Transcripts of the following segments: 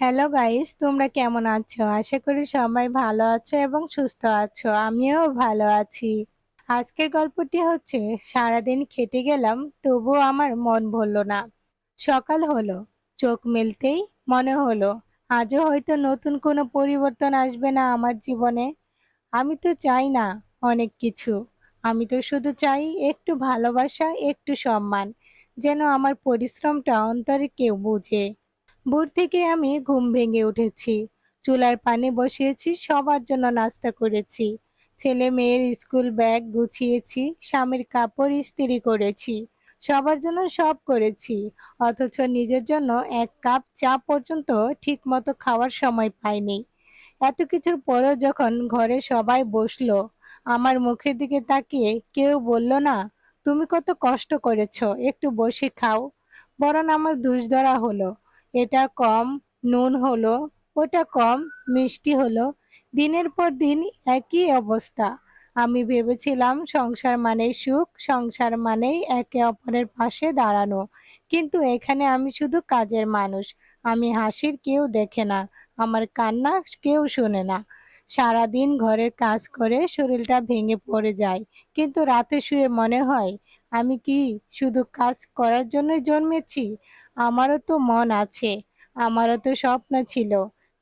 Hello guys তোমরা কেমন আছো? আশা করি সবাই ভালো আছো এবং সুস্থ আছো। আমিও ভালো আছি। আজকের গল্পটি হচ্ছে, সারাদিন খেটে গেলাম, তবুও আমার মন ভরল না। সকাল হলো, চোখ মেলতেই মনে হলো, আজও হয়তো নতুন কোনো পরিবর্তন আসবে না আমার জীবনে। আমি তো চাই না অনেক কিছু। আমি তো শুধু চাই একটু ভালোবাসা, একটু সম্মান, যেন আমার পরিশ্রমটা অন্তরে কেউ বুঝে। ভোর থেকে আমি ঘুম ভেঙে উঠেছি। চুলার পানে বসিয়েছি, সবার জন্য নাস্তা করেছি। ছেলে মেয়ের স্কুল ব্যাগ গুছিয়েছি, স্বামীর কাপড় ইস্ত্রি করেছি, সবার জন্য সব করেছি। অথচ নিজের জন্য এক কাপ চা পর্যন্ত ঠিক মতো খাওয়ার সময় পাইনি। এত কিছুর পরেও যখন ঘরে সবাই বসল, আমার মুখের দিকে তাকিয়ে কেউ বলল না, তুমি কত কষ্ট করেছ, একটু বসে খাও। বরং আমার ধরা হলো। এটা কম, নুন হলো, ওটা কম, মিষ্টি হলো। দিনের পর দিন একই অবস্থা। আমি ভেবেছিলাম সংসার মানেই সুখ, সংসার মানেই একে অপরের পাশে দাঁড়ানো। কিন্তু এখানে আমি শুধু কাজের মানুষ। আমি হাসির কেউ দেখে না, আমার কান্না কেউ শোনে না। সারাদিন ঘরের কাজ করে শরীরটা ভেঙে পড়ে যায়, কিন্তু রাতে শুয়ে মনে হয় আমি কি শুধু কাজ করার জন্যই জন্মেছি? আমারও তো মন আছে, আমারও তো স্বপ্ন ছিল।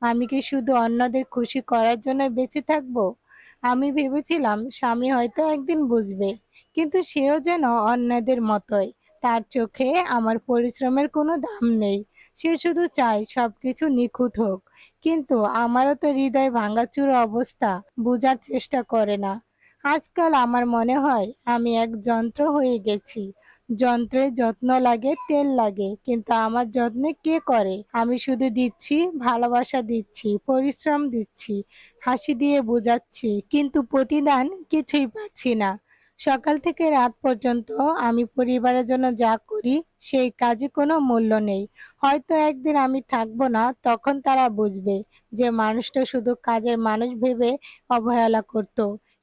আমি কি শুধু অন্যদের খুশি করার জন্য বেঁচে থাকব? আমি ভেবেছিলাম স্বামী হয়তো একদিন বুঝবে, কিন্তু সেও যেন অন্যদের মতোই। তার চোখে আমার পরিশ্রমের কোনো দাম নেই। সে শুধু চায় সব কিছু নিখুঁত হোক, কিন্তু আমারও তো হৃদয় ভাঙাচুর অবস্থা, বোঝার চেষ্টা করে না। আজকাল আমার মনে হয় আমি এক যন্ত্র হয়ে গেছি। যন্ত্রের যত্ন লাগে, তেল লাগে, কিন্তু আমার যত্নে কে করে? আমি শুধু দিচ্ছি, ভালোবাসা দিচ্ছি, পরিশ্রম দিচ্ছি, হাসি দিয়ে বোঝাচ্ছি, কিন্তু প্রতিদান কিছুই পাচ্ছি না। সকাল থেকে রাত পর্যন্ত আমি পরিবারের জন্য যা করি, সেই কাজে কোনো মূল্য নেই। হয়তো একদিন আমি থাকব না, তখন তারা বুঝবে যে মানুষটা শুধু কাজের মানুষ ভেবে অবহেলা করত।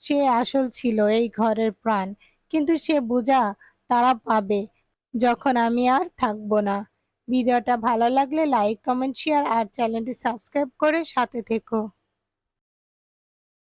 সে আসল ছিল এই ঘরের প্রাণ। কিন্তু সে বোঝা তারা পাবে যখন আমি আর থাকব না। ভিডিওটা ভালো লাগলে লাইক কমেন্ট শেয়ার আর চ্যানেলটি সাবস্ক্রাইব করে সাথে থেকো।